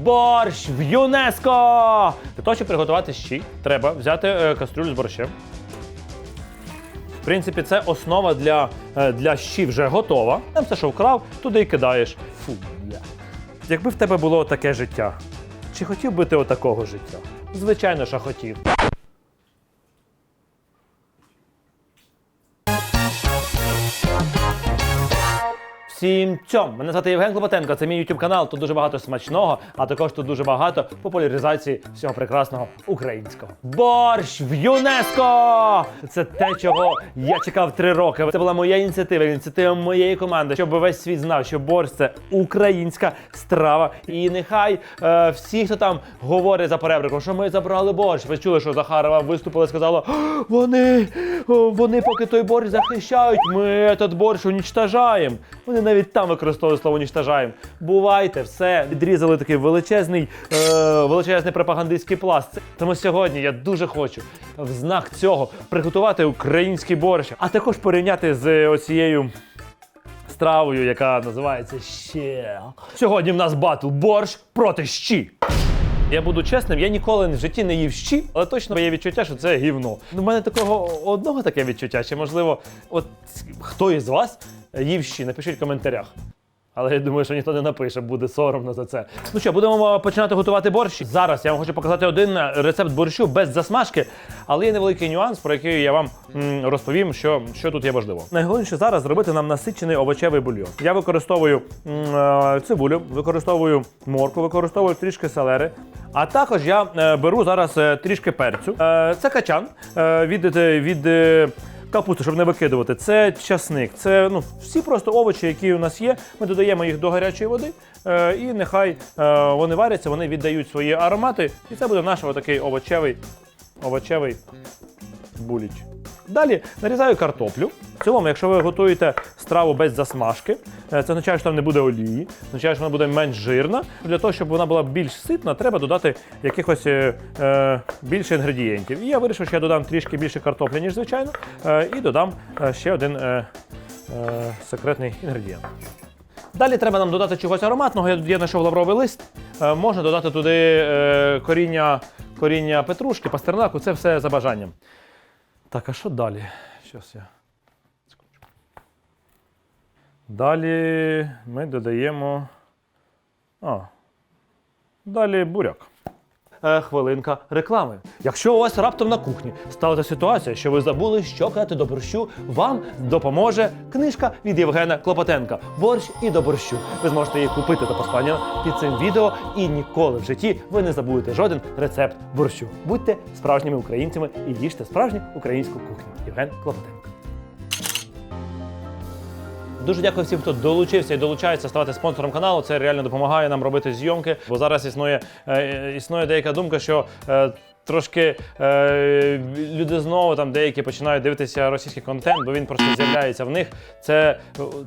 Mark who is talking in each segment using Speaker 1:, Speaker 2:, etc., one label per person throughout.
Speaker 1: борщ в ЮНЕСКО! Для того, щоб приготувати щі, треба взяти е, кастрюлю з борщем. В принципі, це основа для, е, для щі вже готова. Там все, що вкрав, туди і кидаєш. Фу, бля. Якби в тебе було таке життя, чи хотів би ти отакого життя? Звичайно, що хотів. Всім цьом! Мене звати Євген Клопотенко, це мій YouTube канал. Тут дуже багато смачного, а також тут дуже багато популяризації всього прекрасного українського. Борщ в ЮНЕСКО! Це те, чого я чекав три роки. Це була моя ініціатива, ініціатива моєї команди, щоб весь світ знав, що борщ це українська страва. І нехай е, всі, хто там говорить за перебриком, що ми забрали борщ. Ви чули, що Захарова виступила і сказала: «О, вони, вони поки той борщ захищають, ми этот борщ унічтажаємо. Вони навіть там використовують слово унічтажаємо. Бувайте, все, відрізали такий величезний, е, величезний пропагандистський пласт. Тому сьогодні я дуже хочу в знак цього приготувати український борщ, а також порівняти з оцією стравою, яка називається ще. Сьогодні в нас батл борщ проти щі. Я буду чесним, я ніколи в житті не їв щі, але точно є відчуття, що це гівно. У мене такого одного таке відчуття, чи можливо, от хто із вас їв щі? Напишіть в коментарях. Але я думаю, що ніхто не напише, буде соромно за це. Ну що, будемо починати готувати борщ. Зараз я вам хочу показати один рецепт борщу без засмажки, але є невеликий нюанс, про який я вам розповім, що, що тут є важливо. Найголовніше зараз зробити нам насичений овочевий бульйон. Я використовую е, цибулю, використовую морку, використовую трішки селери. А також я е, беру зараз е, трішки перцю. Е, це качан е, від, е, від е, Капусту, щоб не викидувати, це часник, це ну, всі просто овочі, які у нас є. Ми додаємо їх до гарячої води, е, і нехай е, вони варяться, вони віддають свої аромати. І це буде наш отакий овочевий, овочевий буліч. Далі нарізаю картоплю. В цілому, якщо ви готуєте страву без засмажки, е, це означає, що там не буде олії, означає, що вона буде менш жирна. Для того, щоб вона була більш ситна, треба додати якихось е, е, більше інгредієнтів. І я вирішив, що я додам трішки більше картоплі, ніж звичайно, е, і додам е, ще один е, е, секретний інгредієнт. Далі треба нам додати чогось ароматного. Я, я знайшов лавровий лист. Е, можна додати туди е, коріння, коріння петрушки, пастернаку, це все за бажанням. Так, а що далі? Зараз я. Секундочку. Далі ми додаємо. А. Далі буряк. Е, хвилинка реклами. Якщо у вас раптом на кухні сталася ситуація, що ви забули, що казати до борщу, вам допоможе книжка від Євгена Клопотенка Борщ і до борщу. Ви зможете її купити за посланням під цим відео, і ніколи в житті ви не забудете жоден рецепт борщу. Будьте справжніми українцями і їжте справжню українську кухню. Євген Клопотенко. Дуже дякую всім, хто долучився і долучається ставати спонсором каналу. Це реально допомагає нам робити зйомки. Бо зараз існує, е, існує деяка думка, що е, трошки е, люди знову там деякі починають дивитися російський контент, бо він просто з'являється в них. Це,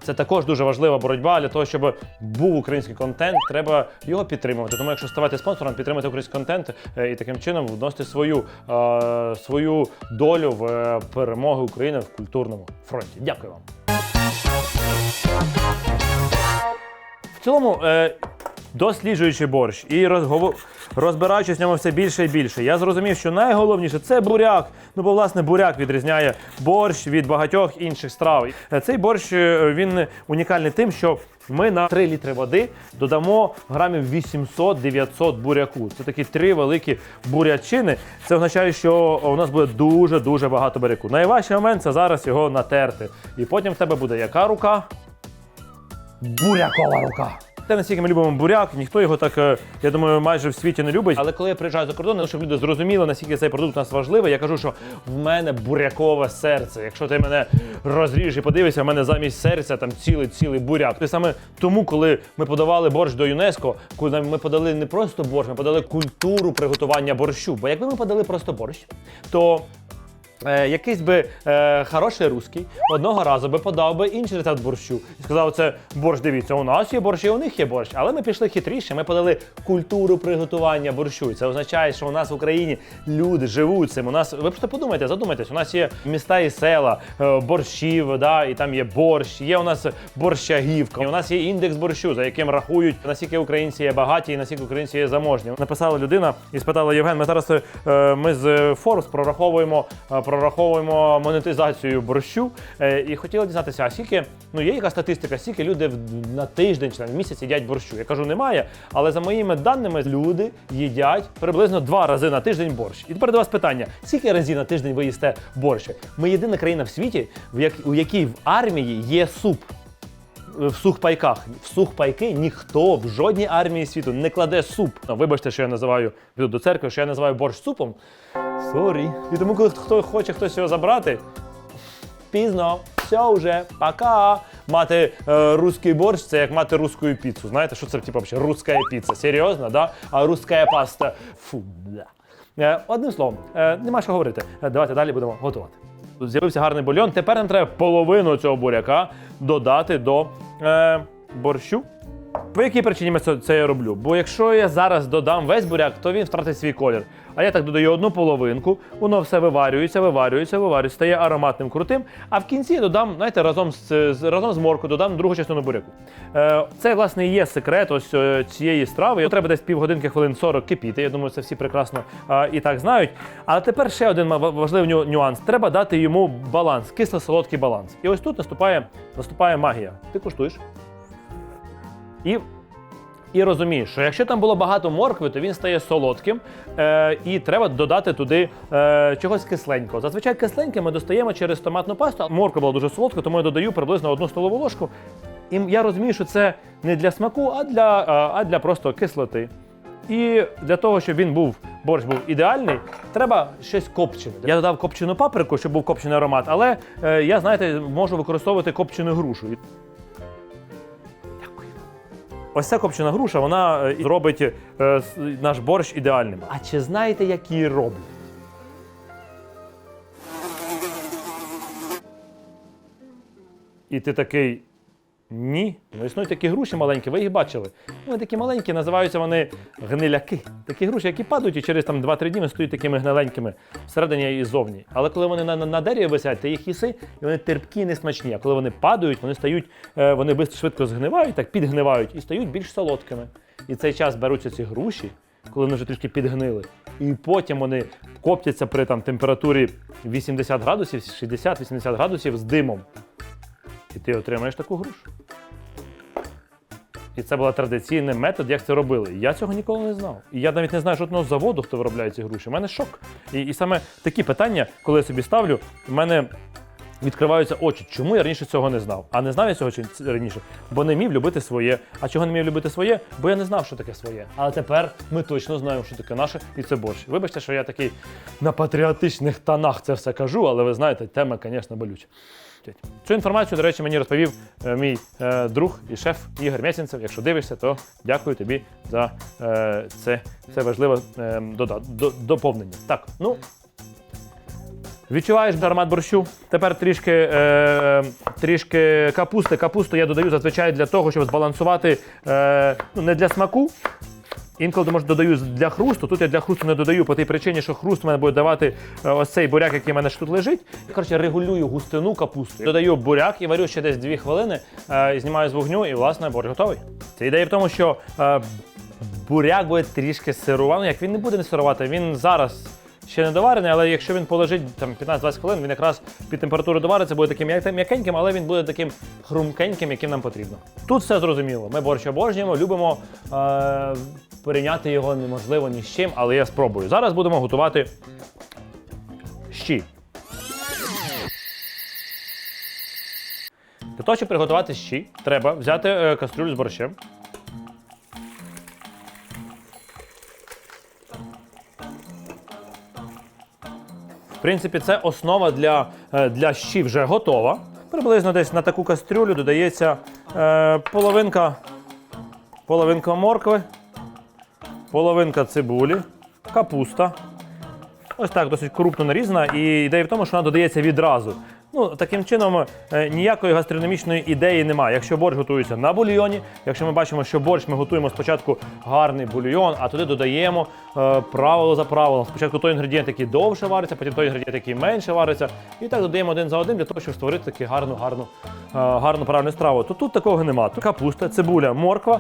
Speaker 1: це також дуже важлива боротьба для того, щоб був український контент. Треба його підтримувати. Тому, якщо ставати спонсором, підтримати український контент е, і таким чином вносити свою, е, свою долю в е, перемоги України в культурному фронті. Дякую вам. В цілому, е, досліджуючи борщ і розгово- розбираючись в ньому все більше і більше, я зрозумів, що найголовніше це буряк. Ну, бо власне буряк відрізняє борщ від багатьох інших страв. Е, Цей борщ е, він унікальний тим, що ми на 3 літри води додамо грамів 800-900 буряку. Це такі три великі бурячини. Це означає, що у нас буде дуже дуже багато буряку. Найважчий момент це зараз його натерти. І потім в тебе буде яка рука? бурякова рука. Те, наскільки ми любимо буряк, ніхто його так, е, я думаю, майже в світі не любить. Але коли я приїжджаю за кордон, щоб люди зрозуміли, наскільки цей продукт у нас важливий, я кажу, що в мене бурякове серце. Якщо ти мене розріжеш і подивишся, в мене замість серця там цілий цілий буряк. Це саме тому, коли ми подавали борщ до ЮНЕСКО, коли ми подали не просто борщ, ми подали культуру приготування борщу. Бо якби ми подали просто борщ, то Е, якийсь би е, хороший русський одного разу би подав би інший рецепт борщу і сказав: це борщ, дивіться, у нас є борщ, і у них є борщ. Але ми пішли хитріше. Ми подали культуру приготування борщу. І це означає, що у нас в Україні люди живуть цим. У нас ви просто подумайте, задумайтесь, у нас є міста і села, е, борщів, да, і там є борщ, є у нас борщагівка. У нас є індекс борщу, за яким рахують наскільки українці є багаті і наскільки українці є заможні. Написала людина і спитала Євген. Ми зараз е, ми з Forbes прораховуємо, е, прораховуємо монетизацію борщу. Е, і хотіла дізнатися, а скільки ну є яка статистика, скільки люди на тиждень чи на місяць їдять борщу. Я кажу, немає. Але за моїми даними, люди їдять приблизно два рази на тиждень борщ. І тепер до вас питання: скільки разів на тиждень ви їсте борщ? Ми єдина країна в світі, у якій в армії є суп в сухпайках. В сухпайки ніхто в жодній армії світу не кладе суп. Вибачте, що я називаю до церкви, що я називаю борщ супом. Сорі. І тому, коли хто хоче хтось його забрати, пізно, все вже, пока. Мати е, руський борщ це як мати руську піцу. Знаєте, що це типу взагалі руська піца? Серйозно, да? А руська паста. Фу, бля. Е, одним словом, е, нема що говорити. Е, давайте далі будемо готувати. З'явився гарний бульйон. Тепер нам треба половину цього буряка додати до е, борщу. По якій причині ми це я роблю? Бо якщо я зараз додам весь буряк, то він втратить свій колір. А я так додаю одну половинку, воно все виварюється, виварюється, виварюється, стає ароматним крутим. А в кінці додам, знаєте, разом з, з- разом з моркою додам другу частину буряку. Е, це, власне, і є секрет ось е, цієї страви. Його треба десь півгодинки, хвилин 40 кипіти. Я думаю, це всі прекрасно е, і так знають. Але тепер ще один важливий нюанс. Треба дати йому баланс, кисло-солодкий баланс. І ось тут наступає, наступає магія. Ти куштуєш. І, і розумієш, що якщо там було багато моркви, то він стає солодким, е, і треба додати туди е, чогось кисленького. Зазвичай кисленьке ми достаємо через томатну пасту. Морква була дуже солодка, тому я додаю приблизно одну столову ложку. І я розумію, що це не для смаку, а для, е, а для просто кислоти. І для того, щоб він був борщ був ідеальний, треба щось копчене. Я додав копчену паприку, щоб був копчений аромат, але е, я, знаєте, можу використовувати копчену грушу. Ось ця копчена груша, вона е, зробить е, наш борщ ідеальним. А чи знаєте, як її роблять? І ти такий. Ні. Ну, існують такі груші маленькі, ви їх бачили. Вони такі маленькі, називаються вони гниляки. Такі груші, які падають і через там 2-3 дні вони стають такими гниленькими всередині і зовні. Але коли вони на, на, на дереві висять, ти їх їси, і вони терпкі і не смачні. А коли вони падають, вони стають, е, вони швидко згнивають, так підгнивають і стають більш солодкими. І цей час беруться ці груші, коли вони вже трішки підгнили, і потім вони коптяться при там, температурі 80 градусів, 60-80 градусів з димом. І ти отримаєш таку грушу. І це був традиційний метод, як це робили. Я цього ніколи не знав. І я навіть не знаю жодного заводу, хто виробляє ці груші. У мене шок. І, і саме такі питання, коли я собі ставлю, в мене відкриваються очі. Чому я раніше цього не знав? А не знав я цього чи- раніше, бо не міг любити своє. А чого не міг любити своє? Бо я не знав, що таке своє. Але тепер ми точно знаємо, що таке наше, і це борщ. Вибачте, що я такий на патріотичних тонах це все кажу, але ви знаєте, тема, звісно, болюча. Цю інформацію, до речі, мені розповів е, мій е, друг і шеф Ігор Мєсінцев. Якщо дивишся, то дякую тобі за е, це, це важливе доповнення. Так, ну. Відчуваєш аромат борщу. Тепер трішки, е, трішки капусти. Капусту я додаю зазвичай для того, щоб збалансувати е, ну, не для смаку. Інколи може додаю для хрусту. Тут я для хрусту не додаю по тій причині, що хруст в мене буде давати е, ось цей буряк, який в мене тут лежить. Коротше, регулюю густину капусти. Додаю буряк і варю ще десь 2 хвилини, е, знімаю з вогню, і власне борщ готовий. Це ідея в тому, що е, буряк буде трішки сирувати. Як він не буде не сирувати, він зараз. Ще не доварений, але якщо він полежить там 15-20 хвилин, він якраз під температурою довариться, буде таким м'якеньким, але він буде таким хрумкеньким, яким нам потрібно. Тут все зрозуміло. Ми борщ обожнюємо, любимо е, порівняти його неможливо ні з чим, але я спробую. Зараз будемо готувати щі. Для того, щоб приготувати щі, треба взяти е, кастрюлю з борщем. В принципі, це основа для, е, для щі вже готова. Приблизно десь на таку кастрюлю додається е, половинка, половинка моркви, половинка цибулі, капуста. Ось так, досить крупно нарізана. І ідея в тому, що вона додається відразу. Ну, таким чином, е, ніякої гастрономічної ідеї немає. Якщо борщ готується на бульйоні, якщо ми бачимо, що борщ ми готуємо спочатку гарний бульйон, а туди додаємо е, правило за правилом. Спочатку той інгредієнт, який довше вариться, потім той інгредієнт, який менше вариться. І так додаємо один за один для того, щоб створити таку гарну, гарну, е, гарну правильну страву. То тут такого нема. Тут капуста, цибуля, морква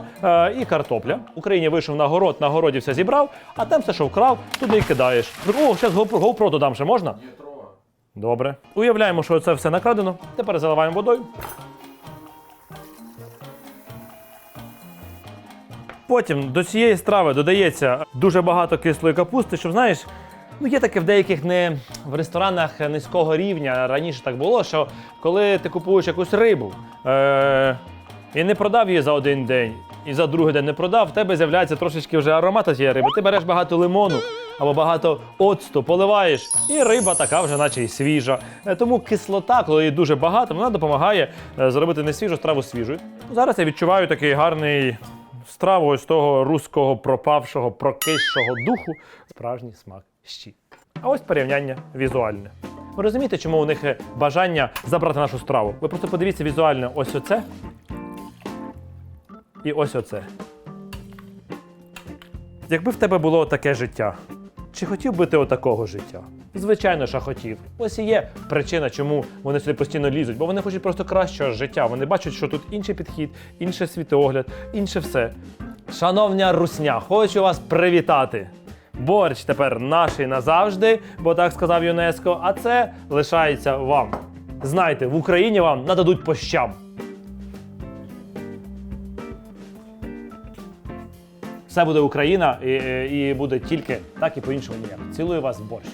Speaker 1: і картопля. В Україні вийшов на город, на городі все зібрав, а там все, що вкрав, туди і кидаєш. О, зараз GoPro додам ще можна? Добре. Уявляємо, що це все накрадено. Тепер заливаємо водою. Потім до цієї страви додається дуже багато кислої капусти, щоб знаєш. Ну, є таке в деяких не в ресторанах низького рівня. Раніше так було, що коли ти купуєш якусь рибу е- і не продав її за один день, і за другий день не продав, в тебе з'являється трошечки вже аромат цієї риби. Ти береш багато лимону або багато оцту, поливаєш, і риба така вже, наче й свіжа. Е, Тому кислота, коли її дуже багато, вона допомагає е, зробити не свіжу страву свіжою. Зараз я відчуваю такий гарний страву ось того руського пропавшого, прокисшого духу. Справжній смак щі. А ось порівняння візуальне. Ви розумієте, чому у них е, бажання забрати нашу страву? Ви просто подивіться візуально ось оце і ось оце. Якби в тебе було таке життя, чи хотів би ти отакого життя? Звичайно, що хотів. Ось і є причина, чому вони сюди постійно лізуть, бо вони хочуть просто кращого життя. Вони бачать, що тут інший підхід, інший світогляд, інше все. Шановня русня, хочу вас привітати. Борщ тепер наший назавжди, бо так сказав ЮНЕСКО, а це лишається вам. Знайте, в Україні вам нададуть по щам. Все буде Україна і, і буде тільки так і по-іншому ніяк. Цілую вас борщ.